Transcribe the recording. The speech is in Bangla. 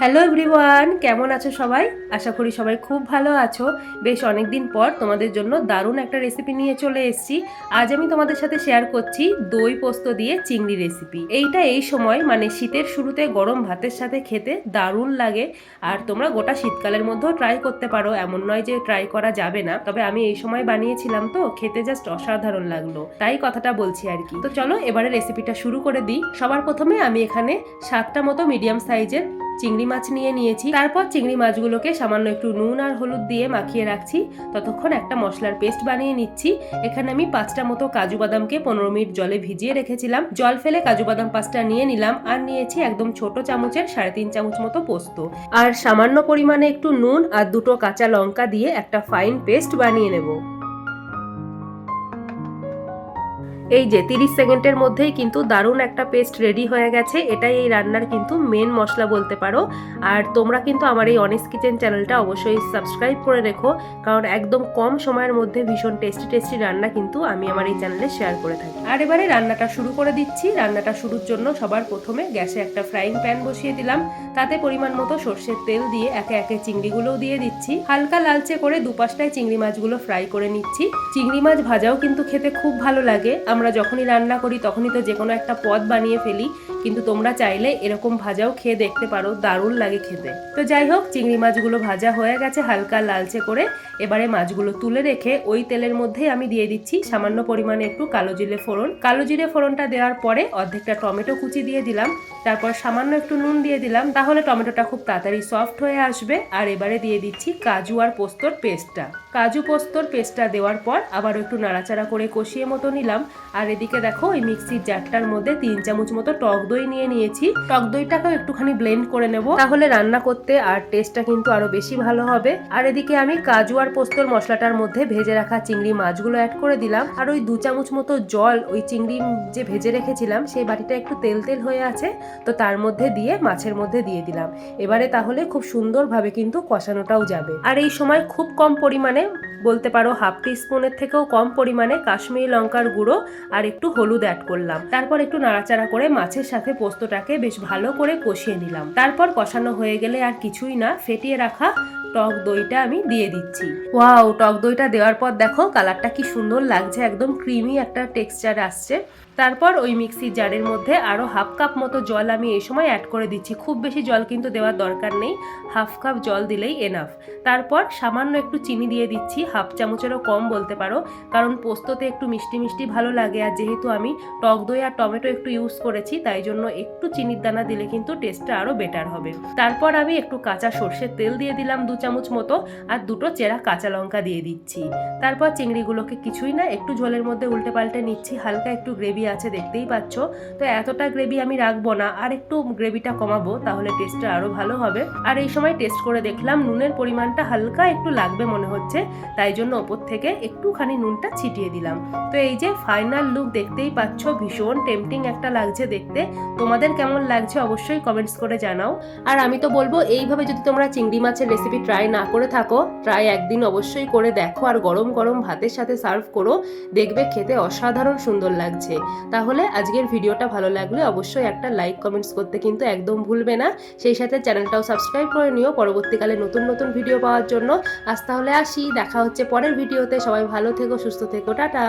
হ্যালো এভরিওয়ান কেমন আছো সবাই? আশা করি সবাই খুব ভালো আছো। বেশ অনেক দিন পর তোমাদের জন্য দারুণ একটা রেসিপি নিয়ে চলে এসেছি। আজ আমি তোমাদের সাথে শেয়ার করছি দই পোস্ত দিয়ে চিংড়ি রেসিপি এইটা এই সময় মানে শীতের শুরুতে গরম ভাতের সাথে খেতে দারুণ লাগে। আর তোমরা গোটা শীতকালের মধ্যেও ট্রাই করতে পারো, এমন নয় যে ট্রাই করা যাবে না। তবে আমি এই সময় বানিয়েছিলাম তো, খেতে জাস্ট অসাধারণ লাগল। তাই কথাটা বলছি আর কি। তো চলো, এবারে রেসিপিটা শুরু করে দিই। সবার প্রথমে আমি এখানে সাতটা মতো মিডিয়াম সাইজের চিংড়ি মাছ নিয়ে নিয়েছি। তারপর চিংড়ি মাছগুলোকে সামান্য একটু নুন আর হলুদ দিয়ে মাখিয়ে রাখছি। ততক্ষণ একটা মশলার পেস্ট বানিয়ে নিচ্ছি। এখানে আমি পাঁচটা মতো কাজু বাদামকে পনেরো মিনিট জলে ভিজিয়ে রেখেছিলাম। জল ফেলে কাজু বাদাম পাঁচটা নিয়ে নিলাম আর নিয়েছি একদম ছোট চামচের সাড়ে তিন চামচ মতো পোস্ত। আর সামান্য পরিমাণে একটু নুন আর দুটো কাঁচা লঙ্কা দিয়ে একটা ফাইন পেস্ট বানিয়ে নেব। এই যে তিরিশ সেকেন্ডের মধ্যেই কিন্তু দারুণ একটা পেস্ট রেডি হয়ে গেছে। এটাই এই রান্নার কিন্তু মেন মশলা বলতে পারো। আর তোমরা কিন্তু আমার এই অনেস্ট কিচেন চ্যানেলটা অবশ্যই সাবস্ক্রাইব করে রেখো। কারণ একদম কম সময়ের মধ্যে ভীষণ টেস্টি টেস্টি রান্না কিন্তু আমি আমার এই চ্যানেলে শেয়ার করে থাকি। আর এবারে রান্নাটা শুরু করে দিচ্ছি। রান্নাটা শুরুর জন্য সবার প্রথমে গ্যাসে একটা ফ্রাইং প্যান বসিয়ে দিলাম। তাতে পরিমাণ মতো সর্ষের তেল দিয়ে একে একে চিংড়িগুলোও দিয়ে দিচ্ছি। হালকা লালচে করে দুপাশটায় চিংড়ি মাছগুলো ফ্রাই করে নিচ্ছি। চিংড়ি মাছ ভাজাও কিন্তু খেতে খুব ভালো লাগে। আমরা যখনই রান্না করি, তখনই তো যে কোনো একটা পদ বানিয়ে ফেলি। কিন্তু তোমরা চাইলে এরকম ভাজাও খেয়ে দেখতে পারো, দারুণ লাগে খেতে। তো যাই হোক, চিংড়ি মাছগুলো ভাজা হয়ে গেছে হালকা লালচে করে। এবারে মাছগুলো তুলে রেখে ওই তেলের মধ্যেই আমি দিয়ে দিচ্ছি সামান্য পরিমাণে একটু কালো জিরে ফোড়ন। কালো জিরে ফোড়নটা দেওয়ার পরে অর্ধেকটা টমেটো কুচি দিয়ে দিলাম। তারপর সামান্য একটু নুন দিয়ে দিলাম। তাহলে টমেটোটা খুব তাড়াতাড়ি সফট হয়ে আসবে। আর এবারে দিয়ে দিচ্ছি কাজু আর পোস্তর পেস্টটা। কাজু পোস্তর পেস্টটা দেওয়ার পর আবার একটু নাড়াচাড়া করে কষিয়ে মতো নিলাম। আর এদিকে দেখো ওই মিক্সির জারটার মধ্যে তিন চামচ মতো টক দই নিয়ে নিয়েছি। টক দইটাকেও একটুখানি ব্লেন্ড করে নেব। তাহলে রান্না করতে আর টেস্টটা কিন্তু আরও বেশি ভালো হবে। আর এদিকে আমি কাজু আর পোস্তর মশলাটার মধ্যে ভেজে রাখা চিংড়ি মাছগুলো অ্যাড করে দিলাম। আর ওই দু চামচ মতো জল, ওই চিংড়ি যে ভেজে রেখেছিলাম, সেই বাটিটা একটু তেল তেল হয়ে আছে, তো তার মধ্যে দিয়ে মাছের মধ্যে দিয়ে দিলাম। এবারে তাহলে খুব সুন্দরভাবে কিন্তু কষানোটাও যাবে। আর এই সময় খুব কম পরিমাণে, বলতে পারো হাফ টি স্পুনের থেকেও কম পরিমাণে কাশ্মীরি লঙ্কার গুঁড়ো আর একটু হলুদ অ্যাড করলাম। তারপর একটু নাড়াচাড়া করে মাছের সাথে পোস্তটাকে বেশ ভালো করে কষিয়ে নিলাম। তারপর কষানো হয়ে গেলে আর কিছুই না, ফেটিয়ে রাখা টক দইটা আমি দিয়ে দিচ্ছি। ওয়াও, টক দইটা দেওয়ার পর দেখো কালারটা কি সুন্দর লাগছে, একদম ক্রিমি একটা টেক্সচার আসছে। তারপর ওই মিক্সির জারের মধ্যে আরও হাফ কাপ মতো জল আমি এই সময় অ্যাড করে দিচ্ছি। খুব বেশি জল কিন্তু দেওয়ার দরকার নেই। হাফ কাপ জল দিলেই এনাফ তারপর সামান্য একটু চিনি দিয়ে দিচ্ছি, হাফ চামচেরও কম বলতে পারো, কারণ পোস্ততে একটু মিষ্টি মিষ্টি ভালো লাগে আর যেহেতু আমি টক দই আর টমেটো একটু ইউজ করেছি, তাই জন্য একটু চিনির দানা দিলে কিন্তু টেস্টটা আরও বেটার হবে। তারপর আমি একটু কাঁচা সর্ষের তেল দিয়ে দিলাম দু চামচ মতো আর দুটো চেরা কাঁচা লঙ্কা দিয়ে দিচ্ছি। তারপর চিংড়িগুলোকে কিছুই না, একটু ঝোলের মধ্যে উল্টে পাল্টে নিচ্ছি, হালকা একটু গ্রেভি আছে, দেখতেই পাচ্ছ। তো এতটা গ্রেভি আমি রাখব না, আর একটু গ্রেভিটা কমাবো, তাহলে টেস্টটা আরও ভালো হবে। আর এই সময় টেস্ট করে দেখলাম নুনের পরিমাণটা হালকা একটু লাগবে মনে হচ্ছে, তাই জন্য ওপর থেকে একটুখানি নুনটা ছিটিয়ে দিলাম। তো এই যে ফাইনাল লুক দেখতেই পাচ্ছ, ভীষণ টেম্পটিং একটা লাগছে দেখতে। তোমাদের কেমন লাগছে অবশ্যই কমেন্টস করে জানাও। আর আমি তো বলব, এইভাবে যদি তোমরা চিংড়ি মাছের রেসিপি ট্রাই না করে থাকো ট্রাই একদিন অবশ্যই করে দেখো, আর গরম গরম ভাতের সাথে সার্ভ করো, দেখবে খেতে অসাধারণ সুন্দর লাগছে। তাহলে আজকের ভিডিওটা ভালো লাগলে অবশ্যই একটা লাইক কমেন্টস করতে কিন্তু একদম ভুলবে না। সেই সাথে চ্যানেলটাও সাবস্ক্রাইব করে নিও পরবর্তীকালে নতুন নতুন ভিডিও পাওয়ার জন্য। আজ তাহলে আসি, দেখা হচ্ছে পরের ভিডিওতে সবাই ভালো থেকো, সুস্থ থেকো, টাটা।